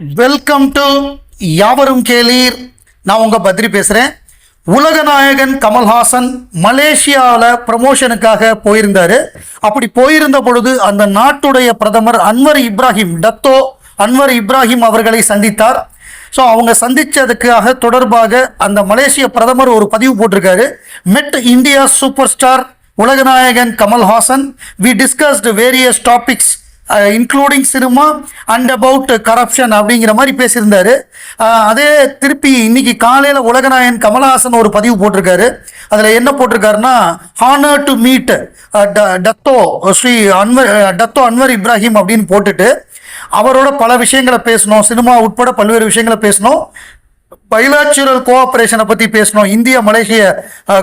Welcome to யாவரும் கேளீர். நான் உங்கள் பத்ரி பேசுறேன். உலகநாயகன் கமல்ஹாசன் மலேசியாவில் ப்ரமோஷனுக்காக போயிருந்தார். அப்படி போயிருந்த பொழுது அந்த நாட்டுடைய பிரதமர் Anwar Ibrahim Dato Anwar Ibrahim அவர்களை சந்தித்தார். ஸோ அவங்க சந்தித்ததுக்காக தொடர்பாக அந்த மலேசிய பிரதமர் ஒரு பதிவு போட்டிருக்காரு. மெட் India super star Ulaganayagan Kamal Haasan. We discussed various topics including cinema and about corruption அப்படிங்கிற மாதிரி பேசியிருந்தாரு. அதே திருப்பி இன்னைக்கு காலையில் உலகநாயகன் கமலஹாசன் ஒரு பதிவு போட்டிருக்காரு. அதில் என்ன போட்டிருக்காருன்னா honour to meet Dato Sri Anwar Dato Anwar Ibrahim அப்படின்னு போட்டுட்டு அவரோட பல விஷயங்களை பேசணும் சினிமா உட்பட பல்வேறு விஷயங்களை பேசணும். பைலாச்சுரல் கோஆப்ரேஷனை பற்றி பேசணும் இந்திய மலேசிய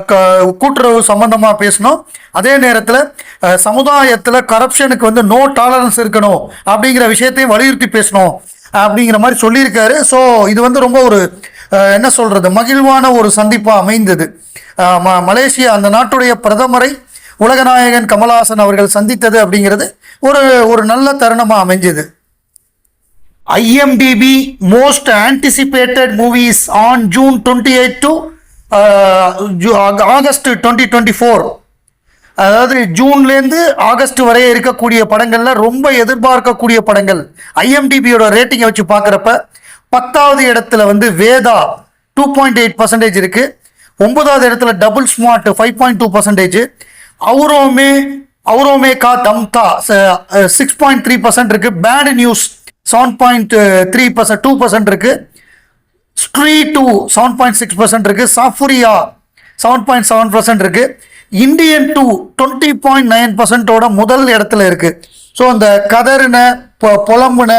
க- கூட்டுறவு சம்பந்தமாக பேசணும். அதே நேரத்தில் சமுதாயத்தில் கரப்ஷனுக்கு வந்து நோ டாலரன்ஸ் இருக்கணும் அப்படிங்கிற விஷயத்தையும் வலியுறுத்தி பேசணும் அப்படிங்கிற மாதிரி சொல்லியிருக்காரு. ஸோ இது வந்து ரொம்ப ஒரு என்ன சொல்கிறது மகிழ்வான ஒரு சந்திப்பாக அமைந்தது. ம- மலேசியா அந்த நாட்டுடைய பிரதமரை உலகநாயகன் கமல்ஹாசன் அவர்கள் சந்தித்தது அப்படிங்கிறது ஒரு ஒரு நல்ல தருணமாக அமைஞ்சது. IMDb most anticipated movies on June 28 to uh, twenty August 2024 அதாவது ஜூன்லேருந்து ஆகஸ்ட் வரைய இருக்கக்கூடிய படங்களில் ரொம்ப எதிர்பார்க்கக்கூடிய படங்கள். ஐஎம்டிபியோட ரேட்டிங்கை வச்சு பார்க்குறப்ப பத்தாவது இடத்துல வந்து Veda two point eight percentage இருக்குது ஒன்பதாவது இடத்துல double smart five point two percentage அவுரோமே அவுரோமே கா தம்தா சிக்ஸ் பாயிண்ட் த்ரீ பர்சன்ட் இருக்குது bad news seven point three percent two percent இருக்கு. ஸ்ட்ரீ two seven point six percent இருக்கு. சாஃபுரியா செவன் பாயிண்ட் செவன் பர்சன்ட் இருக்கு. Indian two twenty point nine பர்சன்டோட முதல் இடத்துல இருக்கு. So அந்த கதறின புலம்புன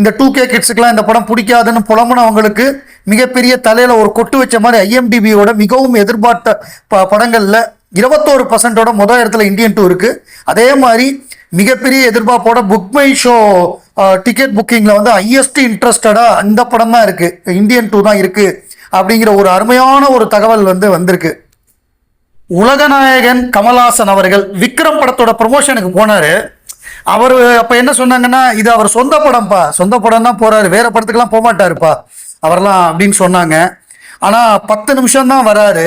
இந்த டூ கே கிட்ஸுக்கெலாம் இந்த படம் பிடிக்காதுன்னு புலம்புனவங்களுக்கு மிகப்பெரிய தலையில் ஒரு கொட்டு வச்ச மாதிரி ஐஎம்டிபியோட மிகவும் எதிர்பார்த்த ப படங்களில் இருபத்தோரு பர்சன்டோட முதல் இடத்துல இந்தியன் டூ இருக்குது அதே மாதிரி மிகப்பெரிய எதிர்பார்ப்போட புக் மை ஷோ டிக்கெட் புக்கிங்கில் வந்து ஹையஸ்ட் இன்ட்ரெஸ்டடாக அந்த படம் தான் இருக்குது இந்தியன் டூ தான் இருக்குது அப்படிங்கிற ஒரு அருமையான ஒரு தகவல் வந்து வந்திருக்கு. உலகநாயகன் கமல்ஹாசன் அவர்கள் விக்ரம் படத்தோட ப்ரொமோஷனுக்கு போனார். அவர் அப்போ என்ன சொன்னாங்கன்னா இது அவர் சொந்த படம்ப்பா சொந்த படம் தான் போகிறாரு வேறு படத்துக்கெல்லாம் போக மாட்டாருப்பா அவர்லாம் அப்படின்னு சொன்னாங்க. ஆனால் பத்து நிமிஷம் தான் வராரு.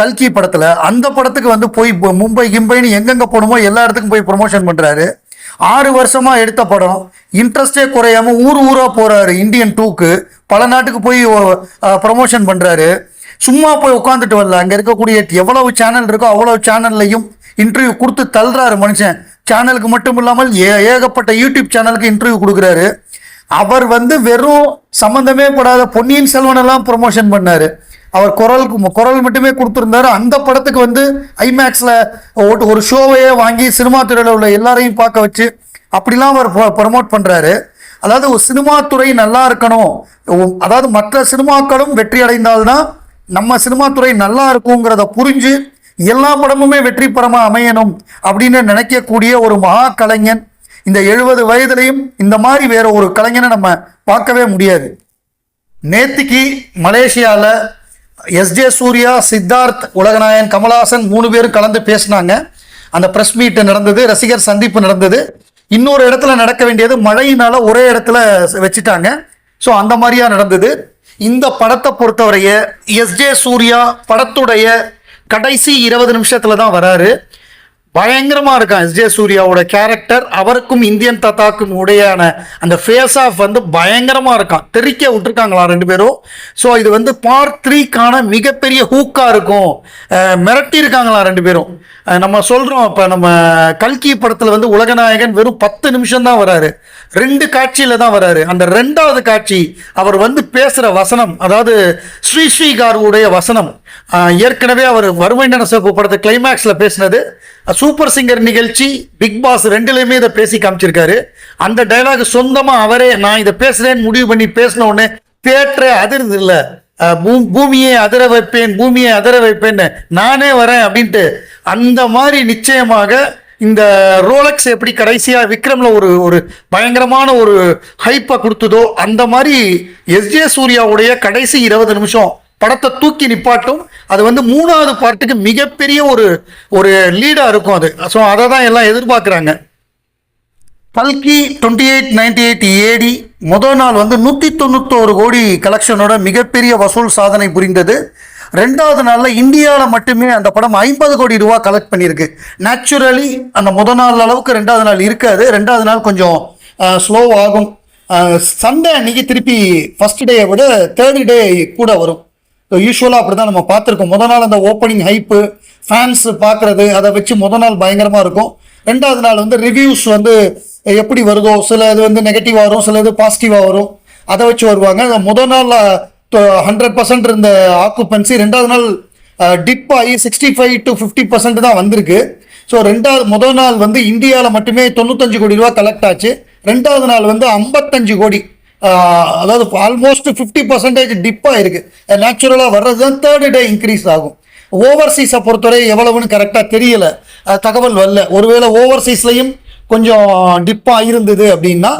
கல்கி படத்தில் அந்த படத்துக்கு வந்து போய் மும்பை கிம்பைன்னு எங்கெங்கே போகணுமோ எல்லா இடத்துக்கும் போய் ப்ரொமோஷன் பண்ணுறாரு ஆறு வருஷமாக எடுத்த படம். இன்ட்ரெஸ்டே குறையாம ஊர் ஊராக போகிறாரு இந்தியன் டூக்கு பல நாட்டுக்கு போய் ப்ரொமோஷன் பண்ணுறாரு சும்மா போய் உட்காந்துட்டு வரல. அங்கே இருக்கக்கூடிய எவ்வளவு சேனல் இருக்கோ அவ்வளவு சேனல்லையும் இன்டர்வியூ கொடுத்து தள்ளுறாரு மனுஷன். சேனலுக்கு மட்டும் இல்லாமல் ஏ ஏகப்பட்ட யூடியூப் சேனலுக்கு இன்டர்வியூ கொடுக்குறாரு. அவர் வந்து வெறும் சம்மந்தமே படாத பொன்னியின் செல்வன் எல்லாம் ப்ரொமோஷன் பண்ணார். அவர் குரல் குரல் மட்டுமே கொடுத்துருந்தாரு. அந்த படத்துக்கு வந்து ஐமேக்ஸில் ஒரு ஷோவையே வாங்கி சினிமா துறையில் உள்ள எல்லாரையும் பார்க்க வச்சு அப்படிலாம் அவர் ப்ரமோட் பண்ணுறாரு அதாவது ஒரு சினிமா துறை நல்லா இருக்கணும். அதாவது மற்ற சினிமாக்களும் வெற்றி அடைந்தால்தான் நம்ம சினிமா துறை நல்லா இருக்குங்கிறத புரிஞ்சு எல்லா படமுமே வெற்றி படமாக அமையணும் அப்படின்னு நினைக்கக்கூடிய ஒரு மகா கலைஞன். இந்த எழுபது வயதுலையும் இந்த மாதிரி வேற ஒரு கலைஞனை நம்ம பார்க்கவே முடியாது. நேத்திக்கு மலேசியாவில் எஸ்ஜே சூர்யா சித்தார்த் உலகநாயன் கமலஹாசன் மூணு பேரும் கலந்து பேசினாங்க. அந்த ப்ரெஸ் மீட் நடந்தது ரசிகர் சந்திப்பு நடந்தது. இன்னொரு இடத்துல நடக்க வேண்டியது மழையினால ஒரே இடத்துல வச்சுட்டாங்க. ஸோ அந்த மாதிரியா நடந்தது. இந்த படத்தை பொறுத்தவரைய எஸ்ஜே சூர்யா படத்துடைய கடைசி இருபது நிமிஷத்துல தான் வராரு. பயங்கரமா இருக்கான் எஸ்ஜே சூர்யாவோட கேரக்டர் அவருக்கும் இந்தியன் தத்தாக்கும் உடையான அந்த ஃபேஸ் ஆஃப் வந்து பயங்கரமாக இருக்கான். தெறிக்க விட்டுருக்காங்களா ரெண்டு பேரும்? ஸோ இது வந்து பார்ட் த்ரீக்கான மிகப்பெரிய ஹூக்காக இருக்கும். மிரட்டியிருக்காங்களா ரெண்டு பேரும்? நம்ம சொல்கிறோம் இப்போ நம்ம கல்கி படத்தில் வந்து உலகநாயகன் வெறும் பத்து நிமிஷம் தான் வராரு. ரெண்டு காட்சியில் தான் வராரு. அந்த ரெண்டாவது காட்சி அவர் வந்து பேசுகிற வசனம் அதாவது ஸ்ரீ ஸ்ரீகாருடைய வசனம். ஏற்கனவே அவர் வறுமை நரசப்பு படத்தை கிளைமேக்ஸில் பேசினது. சூப்பர் சிங்கர் நிகழ்ச்சி பிக் பாஸ் ரெண்டுலேயுமே இதை பேசி காமிச்சிருக்காரு. அந்த டைலாக் சொந்தமாக அவரே நான் இதை பேசுகிறேன்னு முடிவு பண்ணி பேசின உடனே தேட்டரே அதிர்ந்து இல்லை. பூமியை அதிர வைப்பேன் பூமியை அதிர வைப்பேன்னு நானே வரேன் அப்படின்ட்டு. அந்த மாதிரி நிச்சயமாக இந்த ரோலக்ஸ் எப்படி கடைசியாக விக்ரம்ல ஒரு ஒரு பயங்கரமான ஒரு ஹைப்பை கொடுத்ததோ அந்த மாதிரி எஸ்ஜே சூர்யாவுடைய கடைசி இருபது நிமிஷம் படத்தை தூக்கி நிப்பாட்டும். அது வந்து மூணாவது பார்ட்டுக்கு மிகப்பெரிய ஒரு ஒரு லீடாக இருக்கும் அது. ஸோ அதை தான் எல்லாம் எதிர்பார்க்குறாங்க. பல்கி twenty eight ninety eight AD முதல் நாள் வந்து நூற்றி தொண்ணூத்தோரு கோடி கலெக்ஷனோட மிகப்பெரிய வசூல் சாதனை புரிந்தது. ரெண்டாவது நாளில் இந்தியாவில் மட்டுமே அந்த படம் ஐம்பது கோடி ரூபா கலெக்ட் பண்ணியிருக்கு. நேச்சுரலி அந்த முத நாள் அளவுக்கு ரெண்டாவது நாள் இருக்காது. ரெண்டாவது நாள் கொஞ்சம் ஸ்லோவாகும் ஆகும். சண்டே அன்னைக்கு திருப்பி ஃபஸ்ட் டேயை விட தேர்ட் டே கூட வரும். யூஸ்வலாக அப்படி தான் நம்ம பார்த்துருக்கோம். முத நாள் அந்த ஓப்பனிங் ஹைப்பு ஃபேன்ஸ் பார்க்குறது அதை வச்சு முத நாள் பயங்கரமாக இருக்கும். ரெண்டாவது நாள் வந்து ரிவ்யூஸ் வந்து எப்படி வருதோ சில இது வந்து நெகட்டிவாக வரும் சில இது பாசிட்டிவாக வரும். அதை வச்சு வருவாங்க. அந்த முத நாள் ஹண்ட்ரட் பர்சன்ட் இருந்த ஆக்குப்பன்சி ரெண்டாவது நாள் டிப் ஆகி sixty five to fifty percent தான் வந்திருக்கு. ஸோ ரெண்டாவது முதல் நாள் வந்து இந்தியாவில் மட்டுமே தொண்ணூத்தஞ்சு கோடி ரூபா கலெக்ட் ஆச்சு. ரெண்டாவது நாள் வந்து ஐம்பத்தஞ்சு கோடி அதாவது ஆல்மோஸ்ட் ஃபிஃப்டி பர்சன்டேஜ் டிப்பாக இருக்குது நேச்சுரலாக வர்றது தான் தேர்ட் டே இன்க்ரீஸ் ஆகும். ஓவர்சீஸை பொறுத்தவரை எவ்வளவுன்னு கரெக்டாக தெரியலை. தகவல் வரல. ஒருவேளை ஓவர்சீஸ்லையும் கொஞ்சம் டிப்பாக இருந்தது அப்படின்னா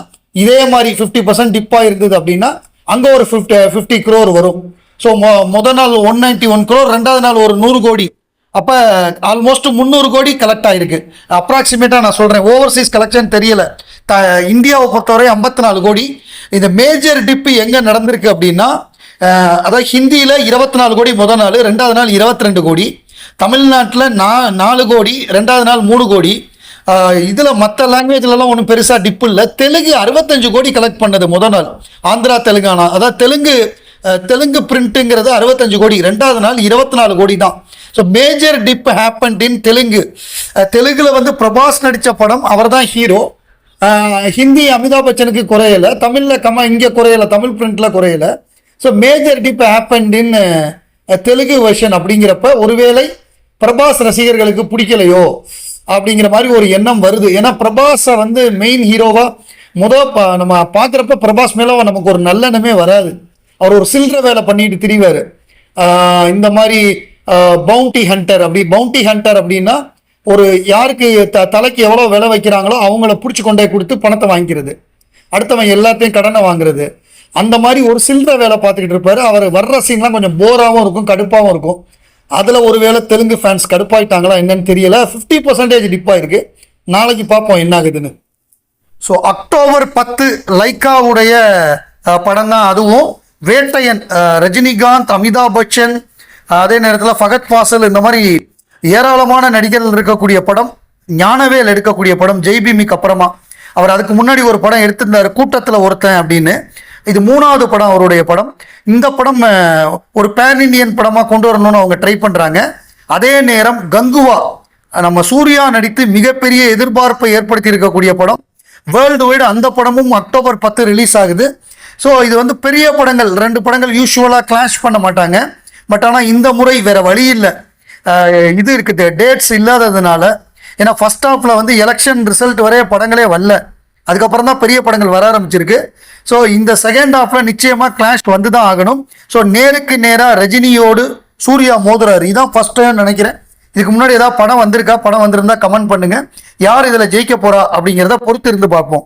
இதே மாதிரி ஃபிஃப்டி பர்சன்ட் டிப்பாக இருந்தது அப்படின்னா அங்கே ஒரு ஃபிஃப்டி ஃபிஃப்டி க்ரோர் வரும். ஸோ மொ முதல் நாள் ஒன் நைன்ட்டி ஒன் க்ரோர் ரெண்டாவது நாள் ஒரு நூறு கோடி. அப்போ ஆல்மோஸ்ட் முந்நூறு கோடி கலெக்ட் ஆகிருக்கு அப்ராக்சிமேட்டாக நான் சொல்கிறேன் ஓவர்சீஸ் கலெக்ஷன் தெரியல. த இந்தியாவை பொறுத்தவரை ஐம்பத்தி நாலு கோடி. இந்த மேஜர் டிப்பு எங்கே நடந்திருக்கு அப்படின்னா அதாவது ஹிந்தியில் இருபத்தி நாலு கோடி முதல் நாள் ரெண்டாவது நாள் இருபத்தி ரெண்டு கோடி. தமிழ்நாட்டில் நா நாலு கோடி ரெண்டாவது நாள் மூணு கோடி. இதில் மற்ற லாங்குவேஜ்லலாம் ஒன்றும் பெருசாக டிப்பு இல்லை. தெலுங்கு அறுபத்தஞ்சு கோடி கலெக்ட் பண்ணது முதல் நாள். ஆந்திரா தெலுங்கானா. அதாவது தெலுங்கு தெலுங்கு பிரிண்ட்டுங்கிறது அறுபத்தஞ்சு கோடி. ரெண்டாவது நாள் இருபத்தி நாலு கோடி தான். So major dip happened in Telugu. தெலுங்கில் வந்து பிரபாஸ் நடித்த படம் அவர் தான் ஹீரோ ஹிந்தி அமிதாப் பச்சனுக்கு குறையல. தமிழில் கம இங்கே குறையல. தமிழ் பிரிண்ட்டில் குறையல. So major dip happened in Telugu version அப்படிங்கிறப்ப ஒருவேளை பிரபாஸ் ரசிகர்களுக்கு பிடிக்கலையோ அப்படிங்கிற மாதிரி ஒரு எண்ணம் வருது. ஏன்னா பிரபாஸை வந்து மெயின் ஹீரோவாக முத நம்ம பார்க்குறப்ப பிரபாஸ் மேலே நமக்கு ஒரு நல்லெண்ணமே வராது. அவர் ஒரு சில்லற வேலை பண்ணிட்டு திரிவார். இந்த மாதிரி பவுண்டி ஹண்டர் அப்படி பவுண்டி ஹண்டர் அப்படின்னா ஒரு யாருக்கு த தலைக்கு எவ்வளோ விலை வைக்கிறாங்களோ அவங்கள பிடிச்சி கொண்டே கொடுத்து பணத்தை வாங்கிக்கிறது. அடுத்தவன் எல்லாத்தையும் கடனை வாங்குறது. அந்த மாதிரி ஒரு சில்லற வேலை பார்த்துக்கிட்டு இருப்பார். அவர் வர்ற சீன்லாம் கொஞ்சம் போராகவும் இருக்கும் கடுப்பாகவும் இருக்கும். அதில் ஒரு வேளை தெலுங்கு ஃபேன்ஸ் கடுப்பாயிட்டாங்களா என்னன்னு தெரியல. ஃபிஃப்டி பர்சன்டேஜ் டிப்பாயிருக்கு நாளைக்கு பார்ப்போம் என்ன ஆகுதுன்னு. ஸோ அக்டோபர் பத்து லைக்காவுடைய படம் தான் அதுவும் வேட்டையன் ரஜினிகாந்த் அமிதாப் பச்சன் அதே நேரத்தில் ஃபகத் ஃபாசல் இந்த மாதிரி ஏராளமான நடிகர்கள் இருக்கக்கூடிய படம் ஞானவேல் எடுக்கக்கூடிய படம் ஜெய்பீமிக்கு அப்புறமா. அவர் அதுக்கு முன்னாடி ஒரு படம் எடுத்திருந்தார் கூட்டத்தில் ஒருத்தன் அப்படின்னு. இது மூணாவது படம் அவருடைய படம். இந்த படம் ஒரு பேன் இண்டியன் படமாக கொண்டு வரணும்னு அவங்க ட்ரை பண்ணுறாங்க அதே நேரம் கங்குவா நம்ம சூர்யா நடித்து மிகப்பெரிய எதிர்பார்ப்பை ஏற்படுத்தி இருக்கக்கூடிய படம். வேர்ல்டு வைடு அந்த படமும் அக்டோபர் பத்து ரிலீஸ் ஆகுது. ஸோ இது வந்து பெரிய படங்கள் ரெண்டு படங்கள் யூஸ்வலாக கிளாஷ் பண்ண மாட்டாங்க. பட் ஆனால் இந்த முறை வேறு வழி இல்லை. இது இருக்குது. டேட்ஸ் இல்லாததுனால ஏன்னா ஃபர்ஸ்ட் ஹாஃபில் வந்து எலெக்ஷன் ரிசல்ட் வரைய படங்களே வரல. அதுக்கப்புறம் தான் பெரிய படங்கள் வர ஆரம்பிச்சிருக்கு. ஸோ இந்த செகண்ட் ஹாஃபில் நிச்சயமாக கிளாஷ் வந்து தான் ஆகணும். ஸோ நேருக்கு நேராக ரஜினியோடு சூர்யா மோதுறாரு இதான் ஃபர்ஸ்ட் டைம் நினைக்கிறேன். இதுக்கு முன்னாடி ஏதாவது படம் வந்திருக்கா? படம் வந்திருந்தா கமெண்ட் பண்ணுங்க. யார் இதில் ஜெயிக்க போறா அப்படிங்கிறத பொறுத்து இருந்து பார்ப்போம்.